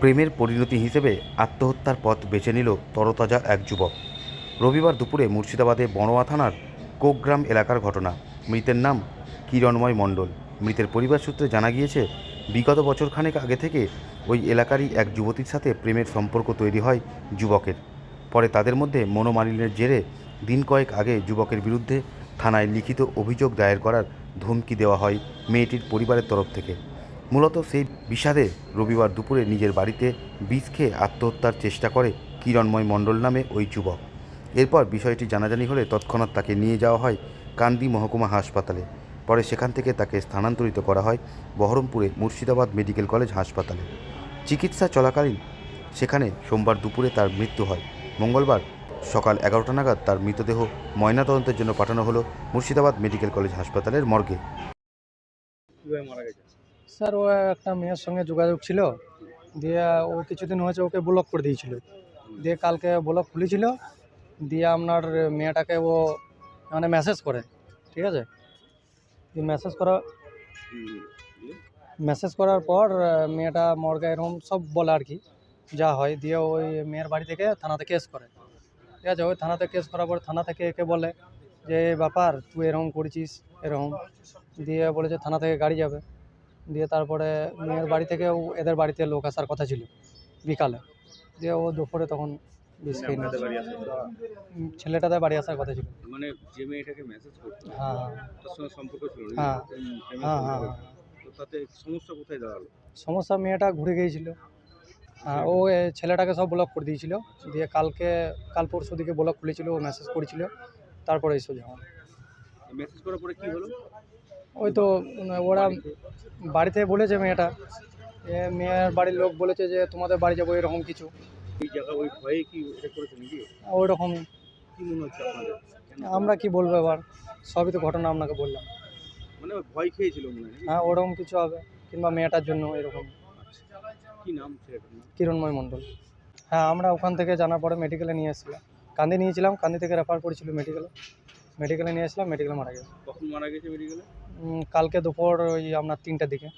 প্রেমের পরিণতি হিসেবে আত্মহত্যার পথ বেছে নিল তরতাজা এক যুবক। রবিবার দুপুরে মুর্শিদাবাদে বড়োয়া থানার কোকগ্রাম এলাকার ঘটনা। মৃতের নাম কিরণময় মণ্ডল। মৃতের পরিবার সূত্রে জানা গিয়েছে, বিগত বছরখানেক আগে থেকে ওই এলাকারই এক যুবতীর সাথে প্রেমের সম্পর্ক তৈরি হয় যুবকের। পরে তাদের মধ্যে মনোমালিন্যের জেরে দিন কয়েক আগে যুবকের বিরুদ্ধে থানায় লিখিত অভিযোগ দায়ের করার ধমকি দেওয়া হয় মেয়েটির পরিবারের তরফ থেকে। মূলত সেই বিষাদে রবিবার দুপুরে নিজের বাড়িতে বিষ খেয়ে আত্মহত্যার চেষ্টা করে কিরণময় মণ্ডল নামে ওই যুবক। এরপর বিষয়টি জানাজানি হলে তৎক্ষণাৎ তাকে নিয়ে যাওয়া হয় কান্দি মহকুমা হাসপাতালে। পরে সেখান থেকে তাকে স্থানান্তরিত করা হয় বহরমপুরে মুর্শিদাবাদ মেডিকেল কলেজ হাসপাতালে। চিকিৎসা চলাকালীন সেখানে সোমবার দুপুরে তার মৃত্যু হয়। মঙ্গলবার সকাল এগারোটা নাগাদ তার মৃতদেহ ময়নাতদন্তের জন্য পাঠানো হলো মুর্শিদাবাদ মেডিকেল কলেজ হাসপাতালের মর্গে। মারা গেছে? স্যার, ও একটা মেয়ের সঙ্গে যোগাযোগ ছিল, দিয়ে ও কিছুদিন হয়েছে ওকে ব্লক করে দিয়েছিল। দিয়ে কালকে ব্লক খুলেছিল, দিয়ে আপনার মেয়েটাকে ও মানে মেসেজ করে, ঠিক আছে? মেসেজ করা মেসেজ করার পর মেয়েটা মর্গে এরকম সব বলে আর কি, যা হয়, দিয়ে ওই মেয়ের বাড়ি থেকে থানাতে কেস করে। ঠিক আছে? ওই থানাতে কেস করার পর থানা থেকে একে বলে যে ব্যাপার, তুই এরকম করেছিস, এরকম। দিয়ে বলে যে, থানা থেকে গাড়ি যাবে। দিয়ে তারপরে মেয়ের বাড়ি থেকে ও এদের বাড়িতে লোক আসার কথা ছিল বিকালে। দিয়ে ও দুপুরে তখন খেয়ে বাড়ি ছেলেটাদের বাড়ি আসার কথা ছিল। মানে যে মেয়েটাকে মেসেজ করতো? হ্যাঁ তার সঙ্গে সম্পর্ক ছিল হ্যাঁ। হ্যাঁ হ্যাঁ। হ্যাঁ। তো তাতে সমস্যা কোথায় দাঁড়াল? সমস্যা মেয়েটা ঘুরে গিয়েছিল। হ্যাঁ ও ছেলেটাকে সব ব্লক করে দিয়েছিল। দিয়ে কালকে কাল পরশু দিকে ব্লক খুলেছিল ও মেসেজ করেছিল। তারপরে এই সোজা মেসেজ করার পরে কি হলো? ওই তো উম, ওরা বাড়িতে বলেছে মেয়েটা মেয়ের বাড়ির লোক বলেছে যে তোমাদের বাড়ি যাব এরকম কিছু। ওই রকম মনে? আমরা কি বলব এবার? সবই তো ঘটনা আপনাকে বললাম। মানে ভয় খেয়েছিল মনে হয়? হ্যাঁ ওরকম কিছু হবে কিংবা মেয়েটার জন্য এরকম। কি নাম কিরণময় মণ্ডল। হ্যাঁ আমরা ওখান থেকে জানার পরে মেডিকেলে নিয়ে এসেছিলাম। কান্দি নিয়েছিলাম কান্দি থেকে রেফার করেছিল মেডিকেলে মেডিকেলে নিয়ে এসেছিলাম মেডিকেলে মারা গেছে কখন মারা গেছে মেডিকেলে উম, কালকে দুপুর ওই আপনার তিনটের দিকে।